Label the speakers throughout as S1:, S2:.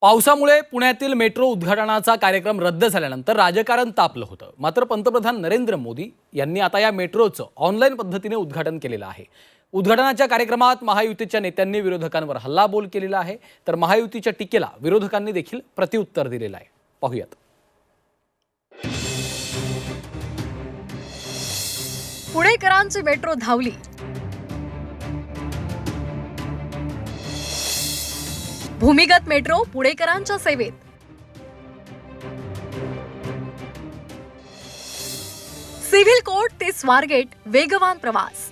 S1: पावसामुळे पुण्यातील मेट्रो उद्घाटनाचा कार्यक्रम रद्द झाल्यानंतर राजकारण तापलं होतं. मात्र पंतप्रधान नरेंद्र मोदी यांनी आता या मेट्रोचं ऑनलाईन पद्धतीने उद्घाटन केलेलं आहे. उद्घाटनाच्या कार्यक्रमात महायुतीच्या नेत्यांनी विरोधकांवर हल्लाबोल केलेला आहे. तर महायुतीच्या टीकेला विरोधकांनी देखील प्रतिउत्तर दिलेलं आहे. पाहूयात.
S2: पुणेकरांची मेट्रो धावली. भूमिगत मेट्रो पुणेकरांच्या सेवेत. सिव्हिल कोर्ट ते स्वारगेट वेगवान प्रवास.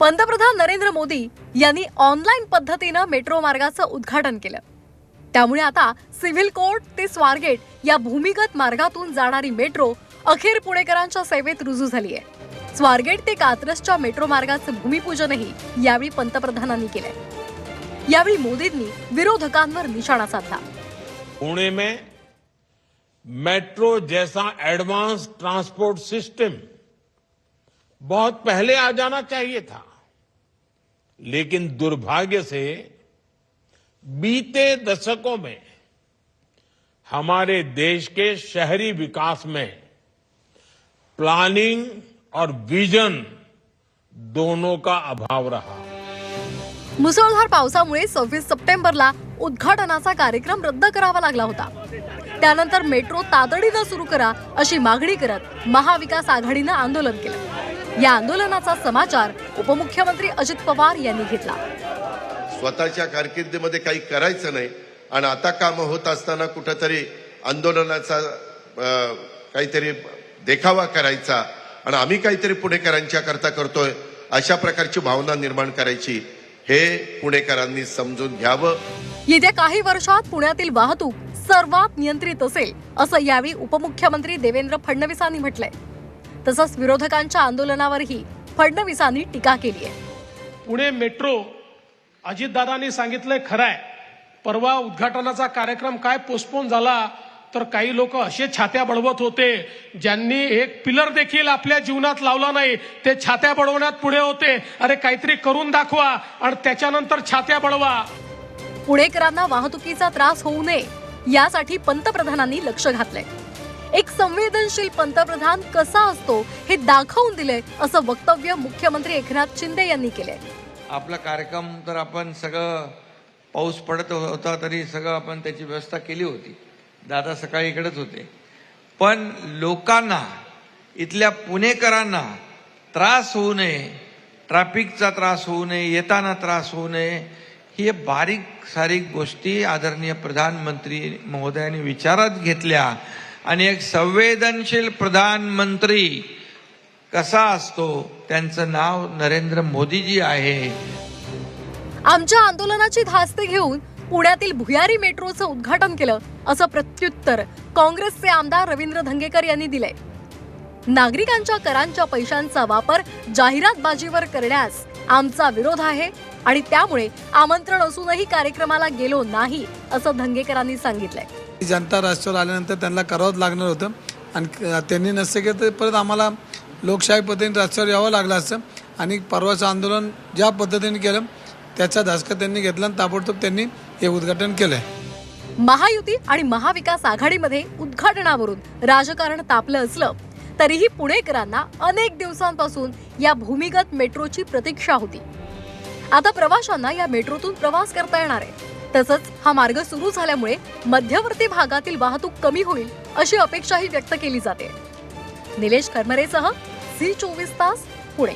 S2: पंतप्रधान नरेंद्र मोदी यांनी ऑनलाईन पद्धतीनं मेट्रो मार्गाचं उद्घाटन केलं. त्यामुळे आता सिव्हिल कोर्ट ते स्वारगेट या भूमिगत मार्गातून जाणारी मेट्रो अखेर पुणेकरांच्या सेवेत रुजू झाली आहे स्वारगेट ते कात्रसच्या मेट्रो मार्गाचं भूमिपूजनही यावेळी पंतप्रधानांनी केलंय. यावेळी मोदींनी विरोधकांवर निशाणा साधला.
S3: पुणे में मेट्रो जैसा एडवांस ट्रांसपोर्ट सिस्टम बहुत पहले आ जाना चाहिए था, लेकिन दुर्भाग्य से बीते दशकों में हमारे देश के शहरी विकास में प्लानिंग और विजन दोनों का अभाव रहा।
S2: मुसळधार पावसामुळे सव्वीस सप्टेंबरला उद्घाटनाचा कार्यक्रम रद्द करावा लागला होता. त्यानंतर मेट्रो तातडीनं सुरू करा अशी मागणी करत महाविकास आघाडीनं आंदोलन केलं. या आंदोलनाचा समाचार उपमुख्यमंत्री अजित पवार यांनी घेतला.
S4: स्वतःच्या कारकिर्दीमध्ये काही करायचं नाही आणि आता कामं होत असताना कुठंतरी आंदोलनाचा काहीतरी देखावा करायचा आणि आम्ही काहीतरी पुणेकरांच्या करता करतोय अशा प्रकारची भावना निर्माण करायची हे पुणेकरांनी समजून घ्यावं.
S2: येत्या काही वर्षात पुण्यातील वाहतूक सर्वात नियंत्रित असेल असं यावेळी उपमुख्यमंत्री देवेंद्र फडणवीसांनी म्हटलंय. तसंच विरोधकांच्या आंदोलनावरही फडणवीसांनी टीका केली आहे
S5: पुणे मेट्रो अजितदादांनी सांगितलंय खरं आहे परवा उद्घाटनाचा कार्यक्रम काय पोस्टपोन झाला तर काही लोक असे छात्या बळवत होते ज्यांनी एक पिलर देखील आपल्या जीवनात लावला नाही. ते छात्या बळवण्यात पुढे होते. अरे काहीतरी करून दाखवा आणि त्याच्यानंतर छात्या बळवा.
S2: पुणेकरांना वाहतुकीचा त्रास होऊ नये यासाठी पंतप्रधानांनी लक्ष घातलंय. एक संवेदनशील पंतप्रधान कसा असतो हे दाखवून दिलंय असं वक्तव्य मुख्यमंत्री एकनाथ शिंदे यांनी केलंय.
S6: आपला कार्यक्रम तर आपण सगळं पाऊस पडत होता तरी सगळं आपण त्याची व्यवस्था केली होती. दादा सकाळी इकडेच होते. पण लोकांना इथल्या पुणेकरांना त्रास होऊ नये ट्रॅफिकचा त्रास होऊ नये येताना त्रास होऊ नये ही बारीक सारीक गोष्टी आदरणीय प्रधानमंत्री महोदयांनी विचारात घेतल्या आणि एक संवेदनशील प्रधानमंत्री कसा असतो त्यांचं नाव नरेंद्र मोदीजी आहे.
S2: आमच्या आंदोलनाची धास्ती घेऊन पुण्यातील भुयारी मेट्रोचं उद्घाटन केलं असं प्रत्युत्तर काँग्रेसचे आमदार रवींद्र धंगेकर यांनी दिलंय. नागरिकांच्या करांच्या पैशांचा वापर जाहिरातबाजीवर करण्यास आमचा विरोध आहे आणि त्यामुळे आमंत्रण असूनही कार्यक्रमाला गेलो नाही असं धंगेकरांनी सांगितलंय.
S7: जनता राष्ट्रावर आल्यानंतर त्यांना करावंच लागणार होतं. आणि क- त्यांनी नसते केलं तर परत आम्हाला लोकशाही पद्धतीने राष्ट्रावर यावं लागलं असतं. आणि परवाचं आंदोलन ज्या पद्धतीने केलं त्याचा धासका त्यांनी घेतला आणि ताबडतोब त्यांनी हे उद्घाटन केलं
S2: महायुती आणि महाविकास आघाडीमध्ये उद्घाटनावरून राजकारण तापलं असलं तरीही पुणेकरांना अनेक दिवसांपासून या भूमिगत मेट्रोची प्रतीक्षा होती. आता प्रवाशांना या मेट्रोतून प्रवास करता येणार आहे. तसंच हा मार्ग सुरू झाल्यामुळे मध्यवर्ती भागातील वाहतूक कमी होईल अशी अपेक्षाही व्यक्त केली जाते. निलेश करमरेसह झी चोवीस तास पुणे.